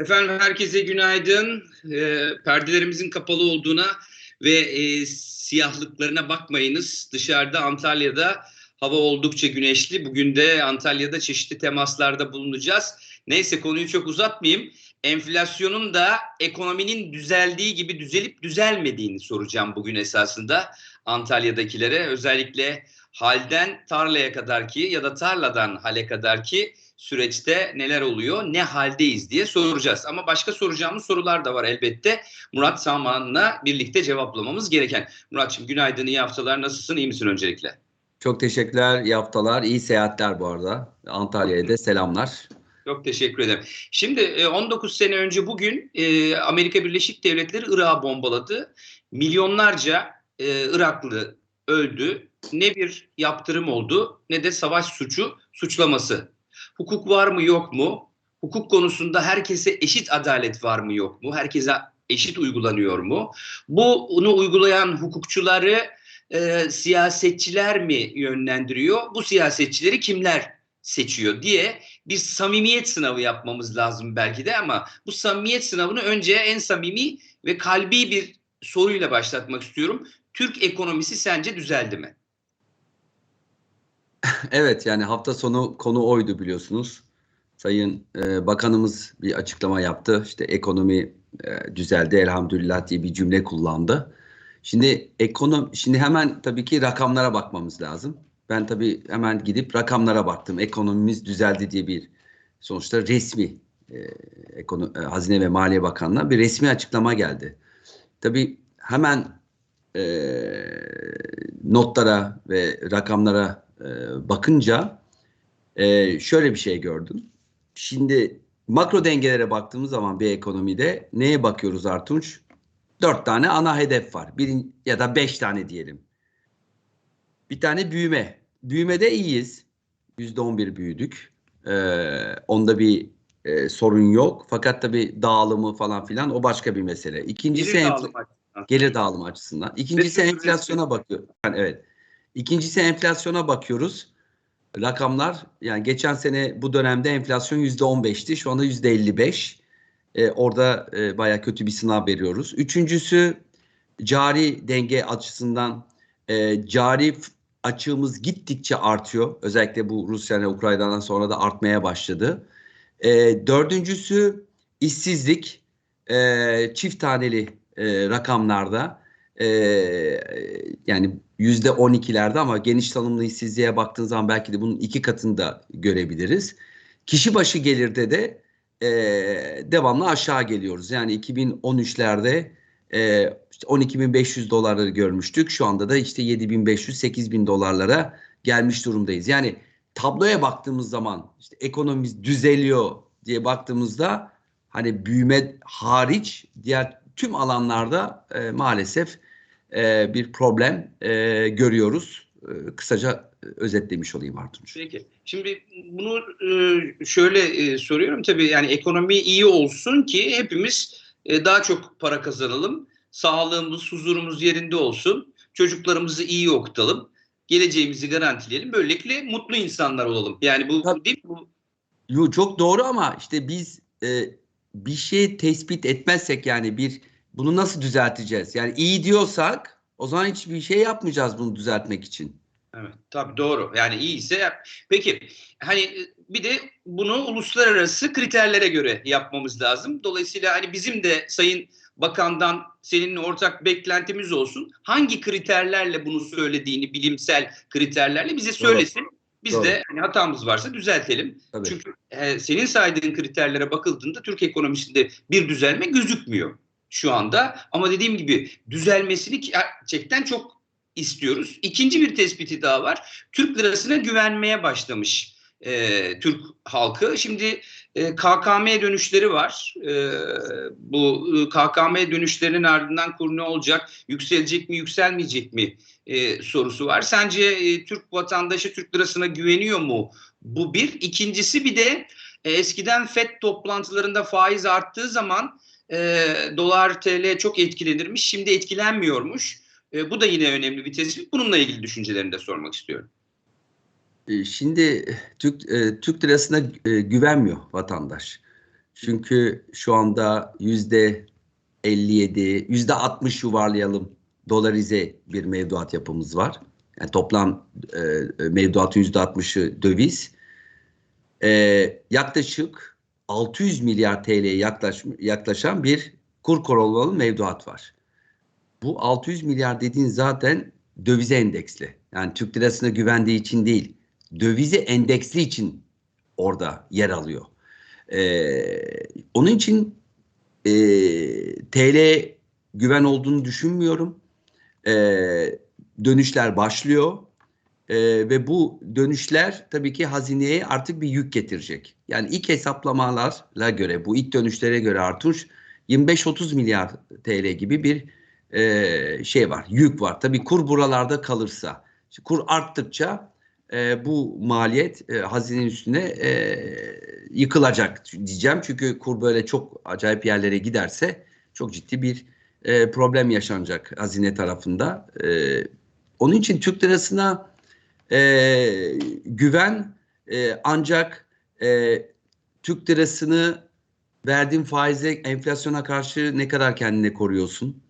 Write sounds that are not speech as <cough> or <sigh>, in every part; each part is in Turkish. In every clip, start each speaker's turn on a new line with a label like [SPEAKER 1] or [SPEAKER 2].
[SPEAKER 1] Efendim herkese günaydın. E, perdelerimizin kapalı olduğuna ve e, siyahlıklarına bakmayınız. Dışarıda Antalya'da hava oldukça güneşli. Bugün de Antalya'da çeşitli temaslarda bulunacağız. Neyse konuyu çok uzatmayayım. Enflasyonun da ekonominin düzeldiği gibi düzelip düzelmediğini soracağım bugün esasında Antalya'dakilere. Özellikle halden tarlaya kadar ki ya da tarladan hale kadar ki süreçte neler oluyor, ne haldeyiz diye soracağız. Ama başka soracağımız sorular da var elbette. Murat Saman'la birlikte cevaplamamız gereken. Muratçım günaydın, iyi haftalar. Nasılsın, iyi misin öncelikle?
[SPEAKER 2] Çok teşekkürler, iyi haftalar, iyi seyahatler bu arada. Antalya'ya da selamlar.
[SPEAKER 1] Çok teşekkür ederim. Şimdi 19 sene önce bugün e, Amerika Birleşik Devletleri Irak'ı bombaladı. Milyonlarca e, Iraklı öldü. Ne bir yaptırım oldu ne de savaş suçu suçlaması. Hukuk var mı yok mu? Hukuk konusunda herkese eşit adalet var mı yok mu? Herkese eşit uygulanıyor mu? Bunu uygulayan hukukçuları e, siyasetçiler mi yönlendiriyor? Bu siyasetçileri kimler seçiyor diye bir samimiyet sınavı yapmamız lazım belki de ama bu samimiyet sınavını önce en samimi ve kalbi bir soruyla başlatmak istiyorum. Türk ekonomisi sence düzeldi mi? <laughs>
[SPEAKER 2] Evet yani hafta sonu konu oydu biliyorsunuz. Sayın e, Bakanımız bir açıklama yaptı. İşte ekonomi e, düzeldi elhamdülillah diye bir cümle kullandı. Şimdi ekonomi şimdi hemen tabii ki rakamlara bakmamız lazım. Ben tabii hemen gidip rakamlara baktım. Ekonomimiz düzeldi diye bir sonuçta resmi e, ekonomi, e, Hazine ve Maliye Bakanlığı bir resmi açıklama geldi. Tabii hemen e, notlara ve rakamlara e, bakınca e, şöyle bir şey gördüm. Şimdi makro dengelere baktığımız zaman bir ekonomide neye bakıyoruz Artunç? Dört tane ana hedef var. Bir, ya da beş tane diyelim. Bir tane büyüme. Büyümede iyiyiz. Yüzde on bir büyüdük. Ee, onda bir e, sorun yok. Fakat tabii dağılımı falan filan o başka bir mesele. İkincisi
[SPEAKER 1] Gelir dağılımı açısından.
[SPEAKER 2] gelir dağılımı açısından. İkincisi enflasyona bakıyor. Yani evet. İkincisi enflasyona bakıyoruz. Rakamlar yani geçen sene bu dönemde enflasyon yüzde on beşti. Şu anda yüzde elli beş. Ee, orada e, baya kötü bir sınav veriyoruz. Üçüncüsü cari denge açısından e, cari açığımız gittikçe artıyor. Özellikle bu Rusya ve Ukrayna'dan sonra da artmaya başladı. E, dördüncüsü işsizlik e, çift taneli e, rakamlarda e, yani yüzde on ikilerde ama geniş tanımlı işsizliğe baktığın zaman belki de bunun iki katını da görebiliriz. Kişi başı gelirde de e, devamlı aşağı geliyoruz. Yani 2013'lerde e, işte 12.500 dolarları görmüştük. Şu anda da işte 7.500-8.000 dolarlara gelmiş durumdayız. Yani tabloya baktığımız zaman işte ekonomimiz düzeliyor diye baktığımızda hani büyüme hariç diğer tüm alanlarda e, maalesef e, bir problem e, görüyoruz. E, kısaca e, özetlemiş olayım Artunç.
[SPEAKER 1] Peki. Şimdi bunu e, şöyle e, soruyorum tabii yani ekonomi iyi olsun ki hepimiz e, daha çok para kazanalım. Sağlığımız, huzurumuz yerinde olsun. Çocuklarımızı iyi okutalım. Geleceğimizi garantileyelim. Böylelikle mutlu insanlar olalım. Yani bu
[SPEAKER 2] Tabii.
[SPEAKER 1] değil mi? Bu,
[SPEAKER 2] Yo, çok doğru ama işte biz e, bir şey tespit etmezsek yani bir bunu nasıl düzelteceğiz? Yani iyi diyorsak o zaman hiçbir şey yapmayacağız bunu düzeltmek için.
[SPEAKER 1] Evet, tabii doğru. Yani iyiyse yap. Peki hani e, bir de bunu uluslararası kriterlere göre yapmamız lazım. Dolayısıyla hani bizim de Sayın Bakan'dan seninle ortak beklentimiz olsun. Hangi kriterlerle bunu söylediğini bilimsel kriterlerle bize söylesin. Biz
[SPEAKER 2] Doğru.
[SPEAKER 1] de hani hatamız varsa düzeltelim.
[SPEAKER 2] Tabii.
[SPEAKER 1] Çünkü e, senin saydığın kriterlere bakıldığında Türk ekonomisinde bir düzelme gözükmüyor şu anda. Ama dediğim gibi düzelmesini gerçekten çok istiyoruz. İkinci bir tespiti daha var. Türk lirasına güvenmeye başlamış e, Türk halkı. Şimdi e, KKM dönüşleri var. E, bu e, KKM dönüşlerinin ardından kur ne olacak? Yükselecek mi, yükselmeyecek mi e, sorusu var. Sence e, Türk vatandaşı Türk lirasına güveniyor mu? Bu bir. İkincisi bir de e, eskiden FED toplantılarında faiz arttığı zaman e, dolar TL çok etkilenirmiş. Şimdi etkilenmiyormuş. E, bu da yine önemli bir tespit. Bununla ilgili düşüncelerini de sormak istiyorum.
[SPEAKER 2] E, Şimdi Türk e, Türk lirasına e, güvenmiyor vatandaş. Çünkü şu anda yüzde 57, yüzde 60 yuvarlayalım dolarize bir mevduat yapımız var. Yani toplam e, mevduatın yüzde 60'ı döviz. E, yaklaşık 600 milyar TL'ye yaklaş, yaklaşan bir kur korumalı mevduat var. Bu 600 milyar dediğin zaten dövize endeksli. Yani Türk lirasına güvendiği için değil, dövize endeksli için orada yer alıyor. Ee, onun için e, TL güven olduğunu düşünmüyorum. Ee, dönüşler başlıyor. Ee, ve bu dönüşler tabii ki hazineye artık bir yük getirecek. Yani ilk hesaplamalarla göre, bu ilk dönüşlere göre Artunç 25-30 milyar TL gibi bir e, şey var, yük var. Tabii kur buralarda kalırsa, kur arttıkça e, bu maliyet e, hazinenin üstüne e, yıkılacak diyeceğim. Çünkü kur böyle çok acayip yerlere giderse çok ciddi bir e, problem yaşanacak hazine tarafında. E, onun için Türk lirasına e, güven e, ancak e, Türk lirasını verdiğin faizle enflasyona karşı ne kadar kendine koruyorsun?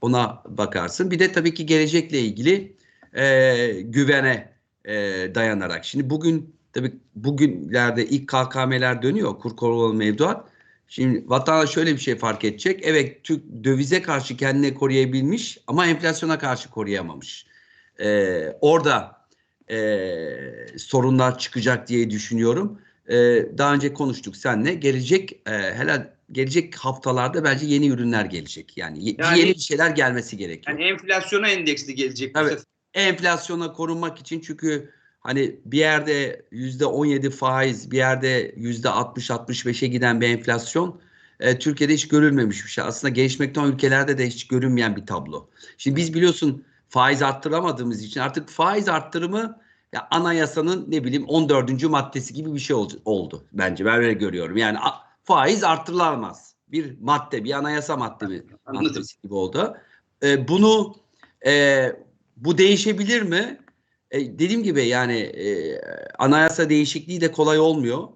[SPEAKER 2] Ona bakarsın. Bir de tabii ki gelecekle ilgili e, güvene e, dayanarak. Şimdi bugün tabii bugünlerde ilk KKM'ler dönüyor. Kur korumalı mevduat. Şimdi vatandaş şöyle bir şey fark edecek. Evet Türk dövize karşı kendine koruyabilmiş ama enflasyona karşı koruyamamış. E, orada e, sorunlar çıkacak diye düşünüyorum. E, daha önce konuştuk seninle. Gelecek e, helal gelecek haftalarda bence yeni ürünler gelecek. Yani,
[SPEAKER 1] Yani-
[SPEAKER 2] yeni bir şeyler gelmesi gerekiyor.
[SPEAKER 1] Yani enflasyona endeksli gelecek.
[SPEAKER 2] Evet. Enflasyona korunmak için çünkü hani bir yerde yüzde 17 faiz, bir yerde yüzde 60-65'e giden bir enflasyon e, Türkiye'de hiç görülmemiş bir şey. Aslında gelişmekte olan ülkelerde de hiç görünmeyen bir tablo. Şimdi biz biliyorsun faiz arttıramadığımız için artık faiz arttırımı ya anayasanın ne bileyim 14. maddesi gibi bir şey oldu, oldu bence. Ben öyle görüyorum. Yani a- faiz arttırılamaz. Bir madde, bir anayasa madde mi?
[SPEAKER 1] Anladım.
[SPEAKER 2] maddesi gibi oldu. E, bunu e, bu değişebilir mi? E, dediğim gibi yani e, anayasa değişikliği de kolay olmuyor.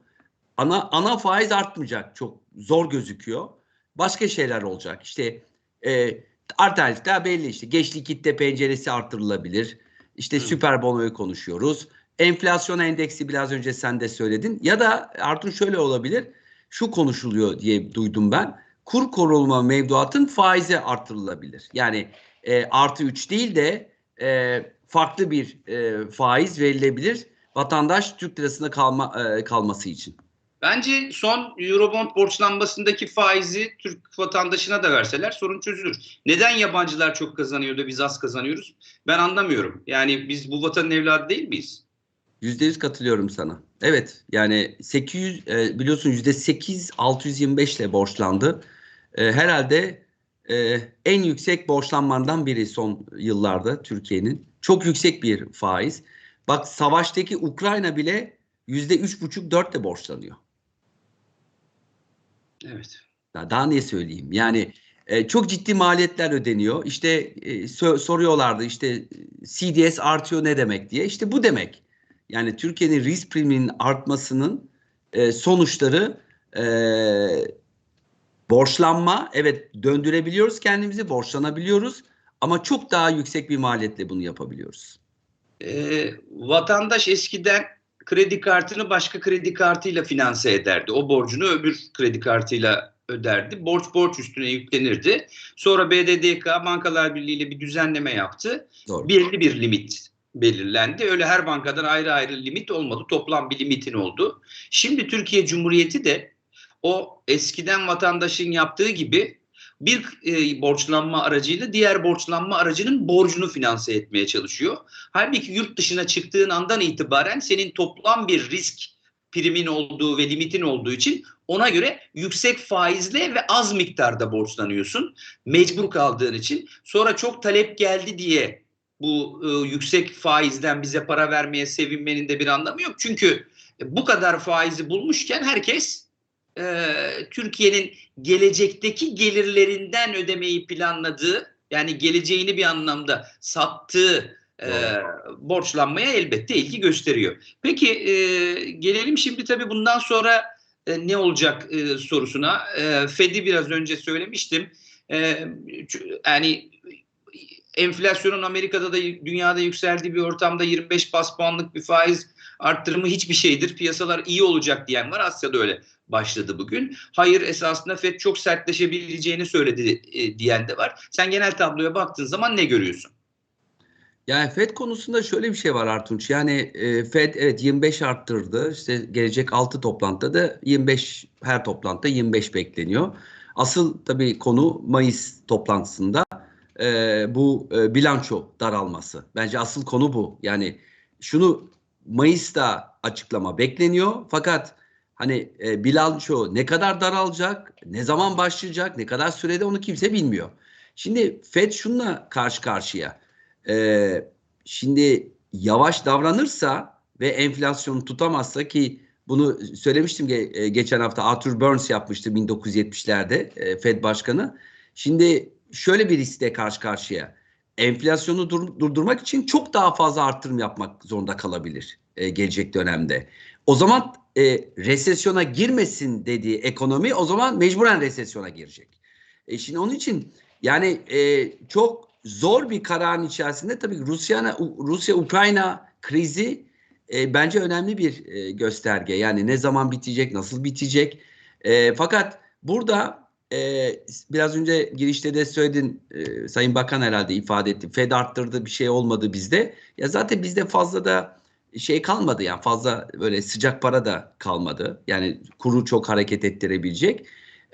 [SPEAKER 2] Ana ana faiz artmayacak çok zor gözüküyor. Başka şeyler olacak. İşte e, alternatifler belli işte. Geçlik kitle penceresi artırılabilir. İşte
[SPEAKER 1] Hı.
[SPEAKER 2] süper bonoyu konuşuyoruz. Enflasyon endeksi biraz önce sen de söyledin. Ya da Artur şöyle olabilir. Şu konuşuluyor diye duydum ben. Kur korunma mevduatın faizi artırılabilir. Yani e, artı 3 değil de e, farklı bir e, faiz verilebilir vatandaş Türk lirasında kalma e, kalması için.
[SPEAKER 1] Bence son Eurobond borçlanmasındaki faizi Türk vatandaşına da verseler sorun çözülür. Neden yabancılar çok kazanıyor da biz az kazanıyoruz? Ben anlamıyorum. Yani biz bu vatanın evladı değil miyiz?
[SPEAKER 2] %100 katılıyorum sana. Evet yani 800 e, biliyorsun %8 625 ile borçlandı. E, herhalde e, en yüksek borçlanmandan biri son yıllarda Türkiye'nin. Çok yüksek bir faiz. Bak savaştaki Ukrayna bile %3,5-4 ile borçlanıyor.
[SPEAKER 1] Evet.
[SPEAKER 2] Ya Daha ne söyleyeyim? Yani e, çok ciddi maliyetler ödeniyor. İşte e, sö- soruyorlardı işte e, CDS artıyor ne demek diye. İşte bu demek. Yani Türkiye'nin risk priminin artmasının e, sonuçları e, borçlanma. Evet döndürebiliyoruz kendimizi, borçlanabiliyoruz. Ama çok daha yüksek bir maliyetle bunu yapabiliyoruz.
[SPEAKER 1] Ee, vatandaş eskiden kredi kartını başka kredi kartıyla finanse ederdi. O borcunu öbür kredi kartıyla öderdi. Borç borç üstüne yüklenirdi. Sonra BDDK Bankalar Birliği ile bir düzenleme yaptı.
[SPEAKER 2] Doğru.
[SPEAKER 1] belirli bir limit belirlendi. Öyle her bankadan ayrı ayrı limit olmadı. Toplam bir limitin oldu. Şimdi Türkiye Cumhuriyeti de o eskiden vatandaşın yaptığı gibi bir e, borçlanma aracıyla diğer borçlanma aracının borcunu finanse etmeye çalışıyor. Halbuki yurt dışına çıktığın andan itibaren senin toplam bir risk primin olduğu ve limitin olduğu için ona göre yüksek faizle ve az miktarda borçlanıyorsun. Mecbur kaldığın için. Sonra çok talep geldi diye bu e, yüksek faizden bize para vermeye sevinmenin de bir anlamı yok. Çünkü bu kadar faizi bulmuşken herkes e, Türkiye'nin gelecekteki gelirlerinden ödemeyi planladığı yani geleceğini bir anlamda sattığı e, borçlanmaya elbette ilgi gösteriyor. Peki e, gelelim şimdi tabii bundan sonra e, ne olacak e, sorusuna e, Fed'i biraz önce söylemiştim. E, yani enflasyonun Amerika'da da dünyada yükseldiği bir ortamda 25 bas puanlık bir faiz arttırımı hiçbir şeydir. Piyasalar iyi olacak diyen var. Asya'da öyle başladı bugün. Hayır esasında FED çok sertleşebileceğini söyledi e, diyen de var. Sen genel tabloya baktığın zaman ne görüyorsun?
[SPEAKER 2] Yani FED konusunda şöyle bir şey var Artunç. Yani e, FED evet 25 arttırdı. İşte gelecek 6 toplantıda da 25 her toplantıda 25 bekleniyor. Asıl tabii konu Mayıs toplantısında e, bu e, bilanço daralması. Bence asıl konu bu. Yani şunu Mayıs'ta açıklama bekleniyor. Fakat hani e, bilanço ne kadar daralacak, ne zaman başlayacak, ne kadar sürede onu kimse bilmiyor. Şimdi FED şununla karşı karşıya. Ee, şimdi yavaş davranırsa ve enflasyonu tutamazsa ki bunu söylemiştim ge- e, geçen hafta Arthur Burns yapmıştı 1970'lerde e, Fed Başkanı. Şimdi şöyle bir riskle karşı karşıya. Enflasyonu dur- durdurmak için çok daha fazla artırım yapmak zorunda kalabilir e, gelecek dönemde. O zaman e, resesyona girmesin dediği ekonomi o zaman mecburen resesyona girecek. E, şimdi onun için yani e, çok zor bir kararın içerisinde tabii Rusya Rusya Ukrayna krizi e, bence önemli bir e, gösterge. Yani ne zaman bitecek, nasıl bitecek? E, fakat burada e, biraz önce girişte de söyledin e, Sayın Bakan herhalde ifade etti. Fed arttırdı bir şey olmadı bizde. Ya zaten bizde fazla da şey kalmadı yani fazla böyle sıcak para da kalmadı. Yani kuru çok hareket ettirebilecek.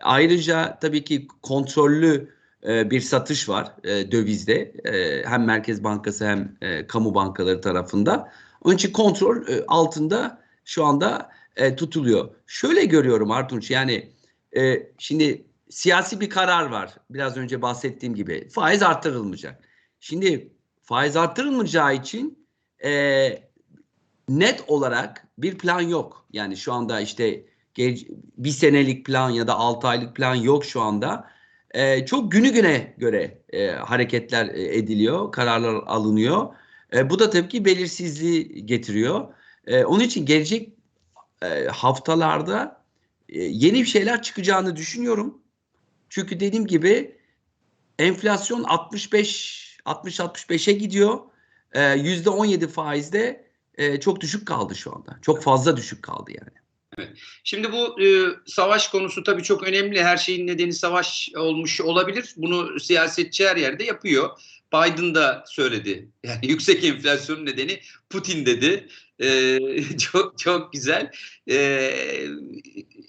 [SPEAKER 2] Ayrıca tabii ki kontrollü e, bir satış var e, dövizde e, hem Merkez Bankası hem kamu bankaları tarafında. Onun için kontrol altında şu anda tutuluyor. Şöyle görüyorum Artunç yani şimdi siyasi bir karar var. Biraz önce bahsettiğim gibi faiz arttırılmayacak. Şimdi faiz arttırılmayacağı için net olarak bir plan yok. Yani şu anda işte bir senelik plan ya da altı aylık plan yok şu anda. Ee, çok günü güne göre e, hareketler e, ediliyor, kararlar alınıyor. E, bu da tabii ki belirsizliği getiriyor. E, onun için gelecek e, haftalarda e, yeni bir şeyler çıkacağını düşünüyorum. Çünkü dediğim gibi enflasyon 65 60-65'e gidiyor. E, %17 faizde e, çok düşük kaldı şu anda. Çok fazla düşük kaldı yani.
[SPEAKER 1] Evet. Şimdi bu e, savaş konusu tabii çok önemli. Her şeyin nedeni savaş olmuş olabilir. Bunu siyasetçi her yerde yapıyor. Biden da söyledi. <laughs> Yani yüksek enflasyonun nedeni Putin dedi. E, <laughs> çok çok güzel. E,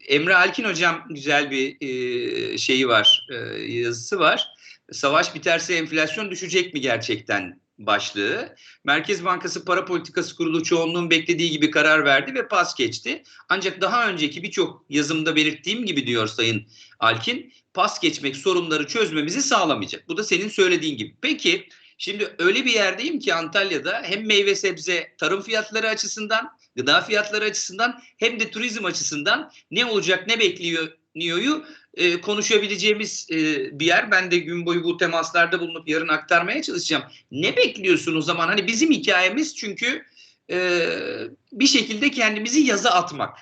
[SPEAKER 1] Emre Alkin hocam güzel bir e, şeyi var, e, yazısı var. Savaş biterse enflasyon düşecek mi gerçekten başlığı. Merkez Bankası Para Politikası Kurulu çoğunluğun beklediği gibi karar verdi ve pas geçti. Ancak daha önceki birçok yazımda belirttiğim gibi diyor Sayın Alkin, pas geçmek sorunları çözmemizi sağlamayacak. Bu da senin söylediğin gibi. Peki şimdi öyle bir yerdeyim ki Antalya'da hem meyve sebze tarım fiyatları açısından, gıda fiyatları açısından hem de turizm açısından ne olacak ne bekliyor Niyo'yu e, konuşabileceğimiz e, bir yer. Ben de gün boyu bu temaslarda bulunup yarın aktarmaya çalışacağım. Ne bekliyorsun o zaman? Hani bizim hikayemiz çünkü e, bir şekilde kendimizi yaza atmak.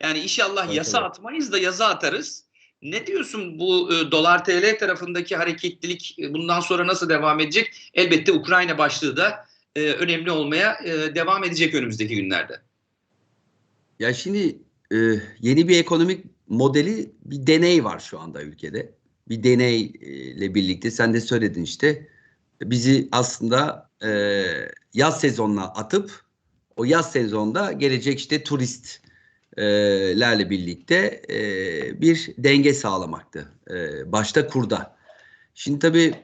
[SPEAKER 1] Yani inşallah
[SPEAKER 2] evet,
[SPEAKER 1] yasa
[SPEAKER 2] evet.
[SPEAKER 1] atmayız da yaza atarız. Ne diyorsun bu e, dolar TL tarafındaki hareketlilik e, bundan sonra nasıl devam edecek? Elbette Ukrayna başlığı da e, önemli olmaya e, devam edecek önümüzdeki günlerde.
[SPEAKER 2] Ya şimdi e, yeni bir ekonomik modeli bir deney var şu anda ülkede. Bir deneyle birlikte sen de söyledin işte bizi aslında e, yaz sezonuna atıp o yaz sezonda gelecek işte turistlerle birlikte e, bir denge sağlamaktı. E, başta kurda. Şimdi tabii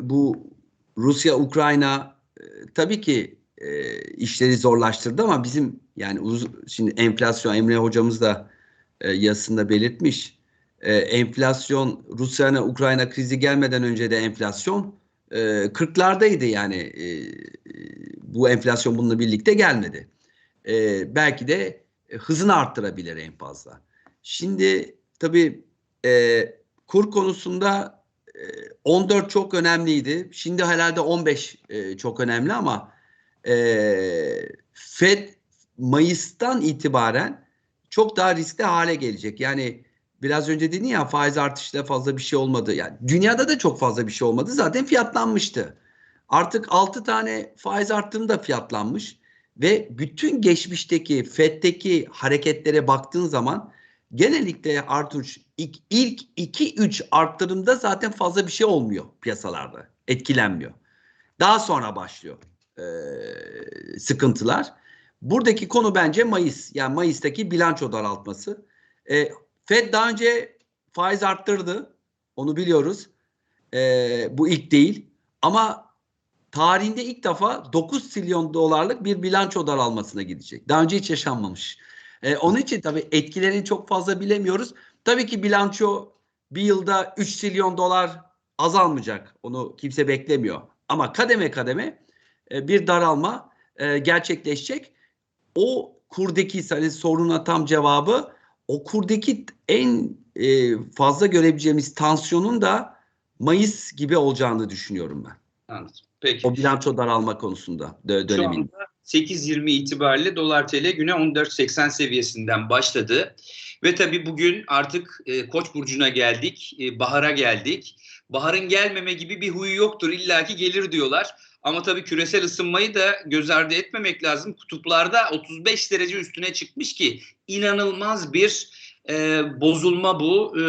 [SPEAKER 2] bu Rusya-Ukrayna e, tabii ki e, işleri zorlaştırdı ama bizim yani uz, şimdi enflasyon Emre hocamız da e, yazısında belirtmiş. E, enflasyon Rusya Ukrayna krizi gelmeden önce de enflasyon e, 40'lardaydı yani e, bu enflasyon bununla birlikte gelmedi. E, belki de hızını arttırabilir en fazla. Şimdi tabii e, kur konusunda e, 14 çok önemliydi. Şimdi herhalde 15 e, çok önemli ama e, Fed Mayıs'tan itibaren çok daha riskli hale gelecek. Yani biraz önce dedin ya faiz artışıyla fazla bir şey olmadı. Yani dünyada da çok fazla bir şey olmadı. Zaten fiyatlanmıştı. Artık 6 tane faiz arttığında fiyatlanmış ve bütün geçmişteki FED'deki hareketlere baktığın zaman genellikle Artuç ilk, ilk 2-3 arttırımda zaten fazla bir şey olmuyor piyasalarda. Etkilenmiyor. Daha sonra başlıyor e, sıkıntılar. Buradaki konu bence Mayıs. Yani Mayıs'taki bilanço daraltması. E, Fed daha önce faiz arttırdı. Onu biliyoruz. E, bu ilk değil. Ama tarihinde ilk defa 9 trilyon dolarlık bir bilanço daralmasına gidecek. Daha önce hiç yaşanmamış. E, onun için tabii etkilerini çok fazla bilemiyoruz. Tabii ki bilanço bir yılda 3 trilyon dolar azalmayacak. Onu kimse beklemiyor. Ama kademe kademe e, bir daralma e, gerçekleşecek. O kurdaki hani soruna tam cevabı o kurdaki en e, fazla görebileceğimiz tansiyonun da Mayıs gibi olacağını düşünüyorum ben.
[SPEAKER 1] Anladım. Peki.
[SPEAKER 2] O bilanço daralma konusunda dö-
[SPEAKER 1] Şu
[SPEAKER 2] dönemin.
[SPEAKER 1] anda 8.20 itibariyle dolar TL güne 14.80 seviyesinden başladı. Ve tabii bugün artık e, Koç burcuna geldik, e, bahara geldik. Baharın gelmeme gibi bir huyu yoktur, illaki gelir diyorlar. Ama tabii küresel ısınmayı da göz ardı etmemek lazım. Kutuplarda 35 derece üstüne çıkmış ki inanılmaz bir e, bozulma bu. E,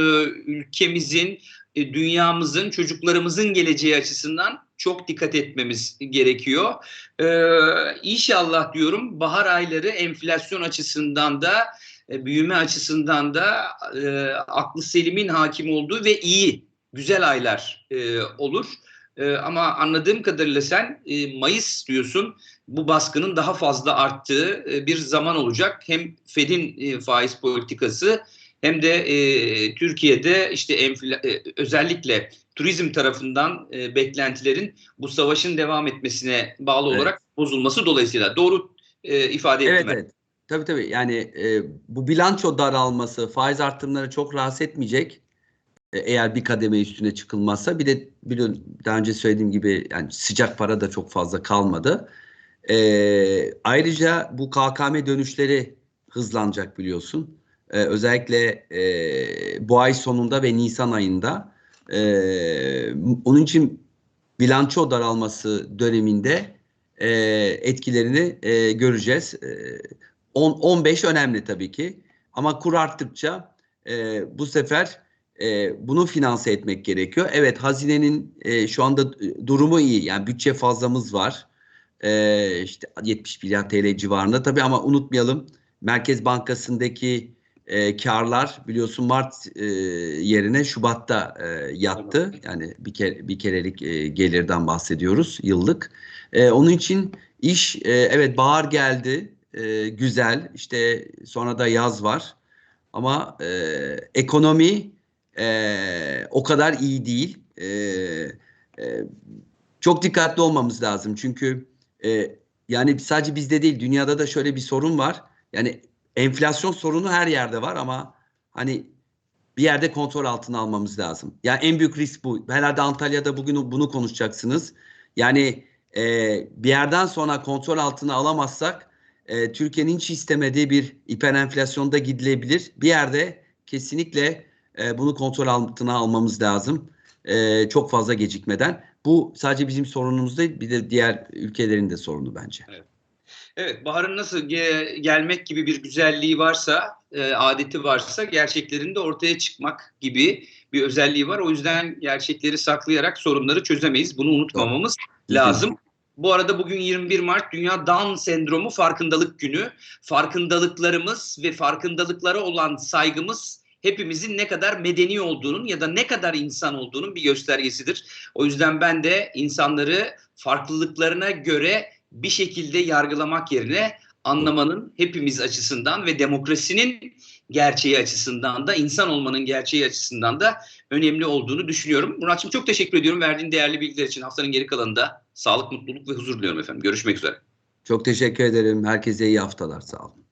[SPEAKER 1] ülkemizin, e, dünyamızın, çocuklarımızın geleceği açısından çok dikkat etmemiz gerekiyor. Ee, inşallah diyorum bahar ayları enflasyon açısından da e, büyüme açısından da e, aklı selimin hakim olduğu ve iyi, güzel aylar e, olur. E, ama anladığım kadarıyla sen e, Mayıs diyorsun bu baskının daha fazla arttığı e, bir zaman olacak. Hem Fed'in e, faiz politikası hem de e, Türkiye'de işte enfla- e, özellikle turizm tarafından e, beklentilerin bu savaşın devam etmesine bağlı
[SPEAKER 2] Evet.
[SPEAKER 1] olarak bozulması dolayısıyla doğru e, ifade ettim.
[SPEAKER 2] Evet
[SPEAKER 1] ben.
[SPEAKER 2] evet. Tabii tabii yani e, bu bilanço daralması faiz artımları çok rahatsız etmeyecek. E, eğer bir kademe üstüne çıkılmazsa bir de biliyorsun daha önce söylediğim gibi yani sıcak para da çok fazla kalmadı. E, ayrıca bu KKM dönüşleri hızlanacak biliyorsun. E, özellikle e, bu ay sonunda ve Nisan ayında e, onun için bilanço daralması döneminde e, etkilerini e, göreceğiz. E, 10 15 önemli tabii ki ama kur arttıkça e, bu sefer e, bunu finanse etmek gerekiyor. Evet hazinenin e, şu anda durumu iyi yani bütçe fazlamız var. E, işte 70 milyar TL civarında tabii ama unutmayalım Merkez Bankası'ndaki e, karlar biliyorsun Mart e, yerine Şubat'ta e, yattı. Yani bir kere bir kerelik e, gelirden bahsediyoruz yıllık. E, onun için iş e, evet bahar geldi. e, güzel. İşte sonra da yaz var. Ama e, ekonomi e, o kadar iyi değil. E, e, çok dikkatli olmamız lazım. Çünkü e, yani sadece bizde değil dünyada da şöyle bir sorun var. Yani enflasyon sorunu her yerde var ama hani bir yerde kontrol altına almamız lazım. Yani en büyük risk bu. Herhalde Antalya'da bugün bunu konuşacaksınız. Yani e, bir yerden sonra kontrol altına alamazsak e, Türkiye'nin hiç istemediği bir hiperenflasyonda gidilebilir. Bir yerde kesinlikle e, bunu kontrol altına almamız lazım. E, çok fazla gecikmeden. Bu sadece bizim sorunumuz değil, bir de diğer ülkelerin de sorunu bence.
[SPEAKER 1] Evet, baharın nasıl ge- gelmek gibi bir güzelliği varsa, e, adeti varsa gerçeklerin de ortaya çıkmak gibi bir özelliği var. O yüzden gerçekleri saklayarak sorunları çözemeyiz. Bunu unutmamamız lazım. Bu arada bugün 21 Mart Dünya Down Sendromu Farkındalık Günü. Farkındalıklarımız ve farkındalıklara olan saygımız hepimizin ne kadar medeni olduğunun ya da ne kadar insan olduğunun bir göstergesidir. O yüzden ben de insanları farklılıklarına göre bir şekilde yargılamak yerine anlamanın hepimiz açısından ve demokrasinin gerçeği açısından da insan olmanın gerçeği açısından da önemli olduğunu düşünüyorum. Muratçım çok teşekkür ediyorum verdiğin değerli bilgiler için. Haftanın geri kalanında sağlık, mutluluk ve huzur diliyorum efendim. Görüşmek üzere.
[SPEAKER 2] Çok teşekkür ederim. Herkese iyi haftalar. Sağ olun.